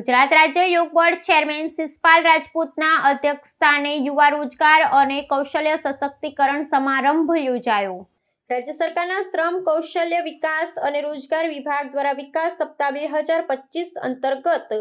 ગુજરાત રાજ્ય યોગ board chairman શિષપાલ રાજપૂતના અધ્યક્ષસ્થાને યુવા રોજગાર અને કૌશલ્ય સશક્તિકરણ સમારંભ યોજાયો. રાજ્ય સરકારના શ્રમ, કૌશલ્ય વિકાસ અને રોજગાર વિભાગ દ્વારા વિકાસ સપ્તાહ બે હજાર પચીસ અંતર્ગત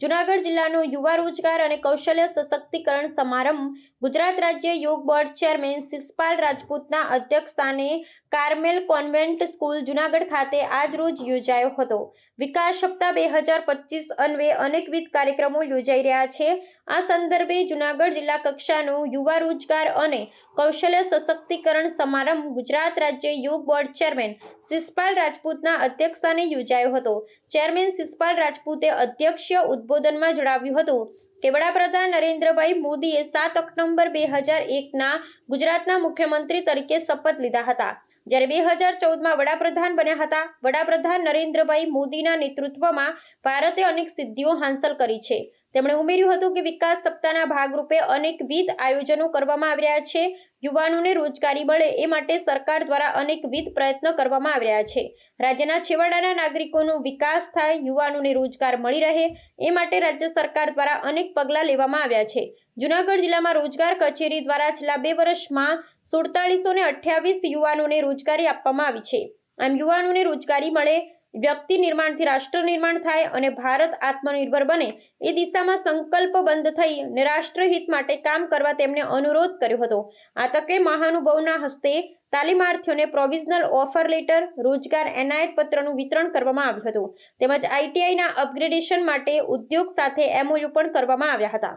જુનાગઢ જિલ્લાનો યુવા રોજગાર અને કૌશલ્ય સશક્તિકરણ સમારંભ ગુજરાત રાજ્ય યોગ બોર્ડ ચેરમેન શિષપાલ રાજપૂતના અધ્યક્ષસ્થાને કાર્મેલ કોન્વેન્ટ સ્કૂલ જુનાગઢ ખાતે આજ રોજ યોજાયો હતો. વિકાસ સપ્તાહ બે હજાર પચીસ અન્વે અનેકવિધ કાર્યક્રમો યોજાઈ રહ્યા છે. આ સંદર્ભે જુનાગઢ જિલ્લા કક્ષાનું યુવા રોજગાર અને કૌશલ્ય સશક્તિકરણ સમારંભ ગુજરાત રાજ્ય યોગ બોર્ડ ચેરમેન શિષપાલ રાજપૂતના અધ્યક્ષસ્થાને યોજાયો હતો. ચેરમેન શિષપાલ રાજપૂતે અધ્યક્ષીય ઉદ્બોધનમાં જણાવ્યું હતું કે વડાપ્રધાન નરેન્દ્રભાઈ મોદીએ સાત ઓક્ટોબર બે હજાર એકના ગુજરાતના મુખ્યમંત્રી તરીકે શપથ લીધા હતા. જ્યારે બે હજાર ચૌદમાં વડાપ્રધાન બન્યા હતા, વડાપ્રધાન નરેન્દ્રભાઈ મોદીના નેતૃત્વમાં ભારતે અનેક સિદ્ધિઓ હાંસલ કરી છે. તેમણે ઉમેર્યું હતું કે વિકાસ સપ્તાહના ભાગરૂપે અનેકવિધ આયોજનો કરવામાં આવી રહ્યા છે, યુવાનોને રોજગારી મળે એ માટે સરકાર દ્વારા અનેકવિધ પ્રયત્નો કરવામાં આવી રહ્યા છે. રાજ્યના છેવાડાના નાગરિકોનો વિકાસ થાય, યુવાનોને રોજગાર મળી રહે એ માટે રાજ્ય સરકાર દ્વારા અનેક પગલાં લેવામાં આવ્યા છે. જુનાગઢ જિલ્લામાં રોજગાર કચેરી દ્વારા છેલ્લા બે વર્ષમાં સુડતાલીસો ને અઠ્યાવીસ યુવાનોને રોજગારી આપવામાં આવી છે. આમ યુવાનોને રોજગારી મળે, વ્યક્તિ નિર્માણથી રાષ્ટ્ર નિર્માણ થાય અને ભારત આત્મનિર્ભર બને એ દિશામાં સંકલ્પબદ્ધ થઈ અને રાષ્ટ્રહિત માટે કામ કરવા તેમને અનુરોધ કર્યો હતો. આ તકે મહાનુભાવના હસ્તે તાલીમાર્થીઓને પ્રોવિઝનલ ઓફર લેટર રોજગાર એનાયત પત્રનું વિતરણ કરવામાં આવ્યું હતું. તેમજ આઈટીઆઈના અપગ્રેડેશન માટે ઉદ્યોગ સાથે એમઓયુ પણ કરવામાં આવ્યા હતા.